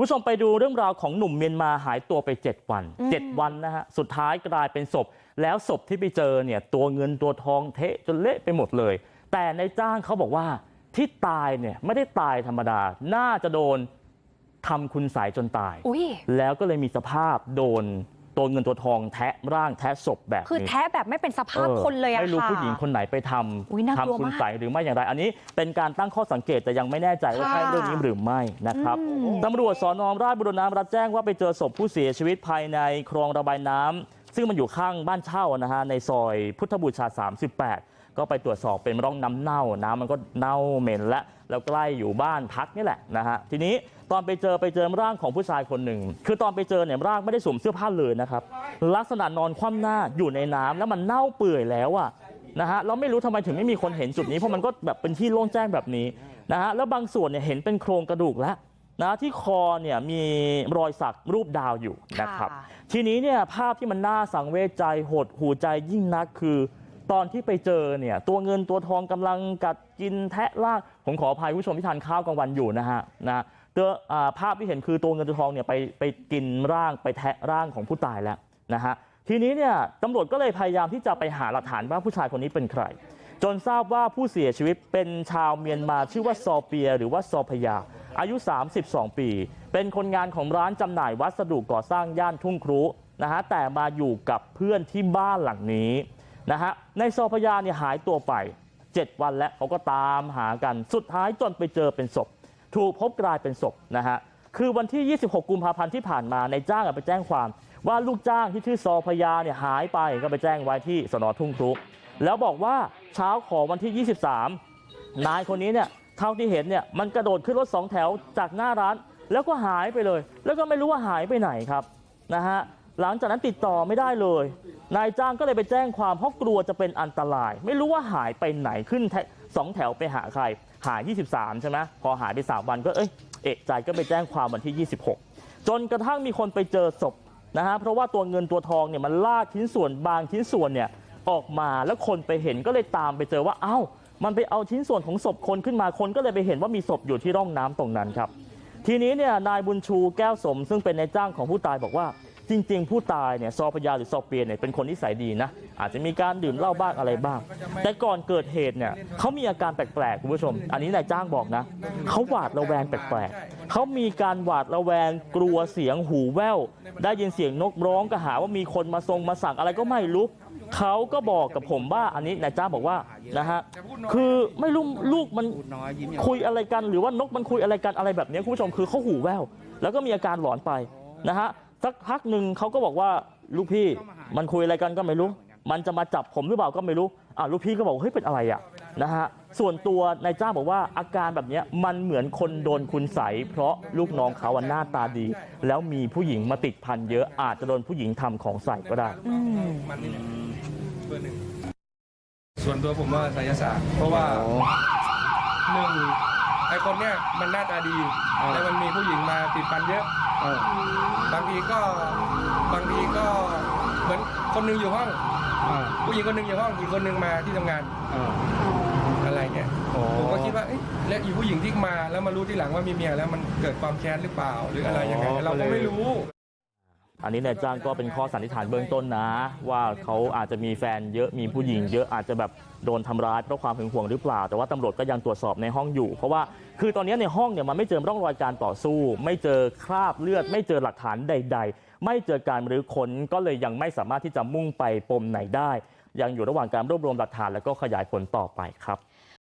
คุณผู้ชมไปดูเรื่องราวของหนุ่มเมียนมาหายตัวไป7วันอืม7วันนะฮะสุดท้ายกลายเป็นศพแล้วศพที่ไปเจอเนี่ยตัวเงินตัวทองเทะจนเละไปหมดเลย แต่ในจ้างเขาบอกว่าที่ตายเนี่ยไม่ได้ตายธรรมดาน่าจะโดนทำคุณสายจนตายอุ้ยแล้วก็เลยมีสภาพโดน ตัวเงินตัวทองแทะร่างแทะศพแบบคือนี้แท้แบบไม่เป็นสภาพออคนเลยอะไม่รู้ค่ะผู้หญิงคนไหนไปทอุ๊ยน่ากลัวำทำคุณมากใสยหรือไม่อย่างไร อันนี้เป็นการตั้งข้อสังเกตแต่ยังไม่แน่ใจว่าค่ะใช่เรื่องนี้หรือไม่นะครับอืมตำรวจสอนอราชบุรณะรับแจ้งว่าไปเจอศพผู้เสียชีวิตภายในคลองระบายน้ำซึ่งมันอยู่ข้างบ้านเช่านะฮะในซอยพุทธบูชา 38 ก็ไปตรวจสอบเป็นร่องน้ำเน่าน้ำมันก็เน่าเหม็นและแล้วใกล้อยู่บ้านพักนี่แหละนะฮะทีนี้ตอนไปเจอไปเจอร่างของผู้ชายคนหนึ่งคือตอนไปเจอเนี่ยร่างไม่ได้สวมเสื้อผ้าเลยนะครับลักษณะนอนคว่ำหน้าอยู่ในน้ำแล้วมันเน่าเปื่อยแล้วอะนะฮะเราไม่รู้ทำไมถึงไม่มีคนเห็นจุดนี้เพราะมันก็แบบเป็นที่โล่งแจ้งแบบนี้นะฮะแล้วบางส่วนเนี่ยเห็นเป็นโครงกระดูกแล้วนะที่คอเนี่ยมีรอยสักรูปดาวอยู่นะครับค่ะทีนี้เนี่ยภาพที่มันน่าสังเวชใจหดหูใจยิ่งนักคือ ตอนที่ไปเจอเนี่ยตัวเงินตัวทองกำลังกัดกินแทะล่างผมขออภัยผู้ชมที่ทานข้าวกลางวันอยู่นะฮะนะตัวอ่าภาพที่เห็นคือตัวเงินตัวทองเนี่ยไปไปกินร่างไปแทะร่างของผู้ตายแล้วนะฮะทีนี้เนี่ยตำรวจก็เลยพยายามที่จะไปหาหลักฐานว่าผู้ชายคนนี้เป็นใคร จนทราบว่าผู้เสียชีวิตเป็นชาวเมียนมาชื่อว่าซอเปีย หรือว่าซอพยา อายุ 32 ปี เป็นคนงานของร้านจำหน่ายวัสดุก่อสร้างย่านทุ่งครุนะฮะแต่มาอยู่กับเพื่อนที่บ้านหลังนี้ นะฮะในซอพยาเนี่ยหายตัวไป 7 วันแล้วเขาก็ตามหากันสุดท้ายจนไปเจอเป็นศพ ถูกพบกลายเป็นศพนะฮะคือวันที่ 26 กุมภาพันธ์ที่ผ่านมาในจ้างไปแจ้งความ ว่าลูกจ้างที่ชื่อซอพยาเนี่ยหายไปก็ไปแจ้งไว้ที่สนทุ่งครุแล้วบอกว่าเช้าของวันที่ 23 นายคนนี้เนี่ยเท่าที่เห็นเนี่ยมันกระโดดขึ้นรถสองแถวจากหน้าร้าน แล้วก็หายไปเลย แล้วก็ไม่รู้ว่าหายไปไหนครับนะฮะ หลังจากนั้นติดต่อไม่ได้เลยนายจ้างก็เลยไปแจ้งความเพราะกลัวจะเป็นอันตรายไม่รู้ว่าหายไปไหนขึ้นสองแถวไปหาใครหาย23ใช่ไหมพอหายไป3วันก็เอ้ยเอกใจก็ไปแจ้งความวันที่26จนกระทั่งมีคนไปเจอศพนะฮะเพราะว่าตัวเงินตัวทองเนี่ยมันลากชิ้นส่วนบางชิ้นส่วนเนี่ยออกมาแล้วคนไปเห็นก็เลยตามไปเจอว่าเอ้ามันไปเอาชิ้นส่วนของศพคนขึ้นมาคนก็เลยไปเห็นว่ามีศพอยู่ที่ร่องน้ำตรงนั้นครับทีนี้เนี่ยนายบุญชูแก้วสมซึ่งเป็นนายจ้างของผู้ตายบอกว่า จริงๆผู้ตายเนี่ยซอพยาหรือซอเปียเนี่ยเป็นคนนิสัยดีนะอาจจะมีการดื่มเหล้าบ้างอะไรบ้าง แต่ก่อนเกิดเหตุเนี่ยเขามีอาการแปลกๆคุณผู้ชม อันนี้นายจ้างบอกนะเขาหวาดระแวงแปลกๆเขามีการหวาดระแวงกลัวเสียงหูแว่วได้ยินเสียงนกร้องก็หาว่ามีคนมาทรงมาสั่งอะไรก็ไม่รู้เขาก็บอกกับผมว่าอันนี้นายจ้างบอกว่านะฮะคือไม่รู้ลูกมันคุยอะไรกัน หรือว่านกมันคุยอะไรกันอะไรแบบนี้คุณผู้ชมคือเขาหูแว่วแล้วก็มีอาการหลอนไปนะฮะ สักพักหนึ่งเขาก็บอกว่าลูกพี่มันคุยอะไรกันก็ไม่รู้มันจะมาจับผมหรือเปล่าก็ไม่รู้อะลูกพี่ก็บอกเฮ้ยเป็นอะไรอะนะฮะส่วนตัวนายจ้างบอกว่าอาการแบบเนี้ยมันเหมือนคนโดนคุณใสยเพราะลูกน้องเขาอะหน้าตาดีแล้วมีผู้หญิงมาติดพันเยอะอาจจะโดนผู้หญิงทำของใส่ก็ได้อืมมันนี่แหละเบอร์หนึ่งส่วนตัวผมว่าไสยศาสตร์เพราะว่าหนึ่งไอคนเนี้ยมันหน้าตาดีแล้วมันมีผู้หญิงมาติดพันเยอะ เออบางทีก็บางทีก็เหมือนคนหนึงอยู่ห้อง อ่าผู้หญิงคนหนึงอยู่ห้องอีกคนหนึงมาที่ทำงานอ่า อะไรเงี้ยอ๋อ ผมก็คิดว่าเอ๊ะแล้วอีผู้หญิงที่มาแล้วมารู้ทีหลังว่ามีเมียแล้วมันเกิดความแค้นหรือเปล่าหรืออะไรยังไงเราก็ไม่รู้ อันนี้นายจ้างก็เป็นข้อสันนิษฐานเบื้องต้นนะ ว่าเขาอาจจะมีแฟนเยอะมีผู้หญิงเยอะอาจจะแบบโดนทำร้ายเพราะความหึงหวงหรือเปล่า แต่ว่าตำรวจก็ยังตรวจสอบในห้องอยู่ เพราะว่าคือตอนนี้ในห้องเนี่ยมันไม่เจอร่องรอยการต่อสู้ ไม่เจอคราบเลือด ไม่เจอหลักฐานใด ๆ ไม่เจอการรื้อค้นก็เลยยังไม่สามารถที่จะมุ่งไปปมไหนได้ ยังอยู่ระหว่างการรวบรวมหลักฐานแล้วก็ขยายผลต่อไปครับ